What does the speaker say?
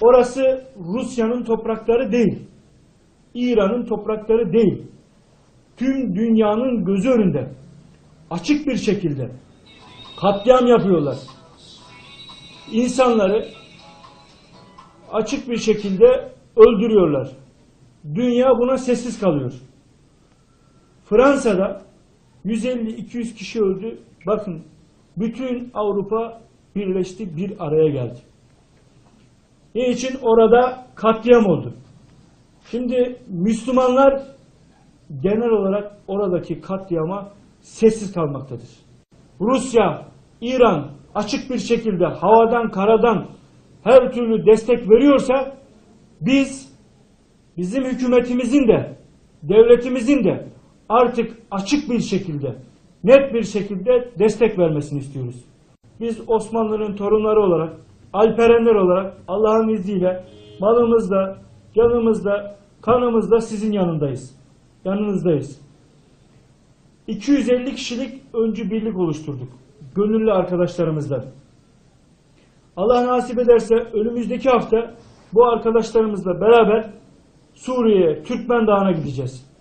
Orası Rusya'nın toprakları değil. İran'ın toprakları değil. Tüm dünyanın gözü önünde açık bir şekilde katliam yapıyorlar. İnsanları açık bir şekilde öldürüyorlar. Dünya buna sessiz kalıyor. Fransa'da 150-200 kişi öldü. Bakın bütün Avrupa birleşti, bir araya geldi. Niçin? Orada katliam oldu. Şimdi Müslümanlar genel olarak oradaki katliama sessiz kalmaktadır. Rusya, İran açık bir şekilde havadan, karadan her türlü destek veriyorsa biz bizim hükümetimizin de devletimizin de artık açık bir şekilde net bir şekilde destek vermesini istiyoruz. Biz Osmanlı'nın torunları olarak Alperenler olarak Allah'ın izniyle malımızla, canımızla, kanımızla sizin yanındayız. Yanınızdayız. 250 kişilik öncü birlik oluşturduk. Gönüllü arkadaşlarımızla. Allah nasip ederse önümüzdeki hafta bu arkadaşlarımızla beraber Suriye'ye, Türkmen Dağı'na gideceğiz.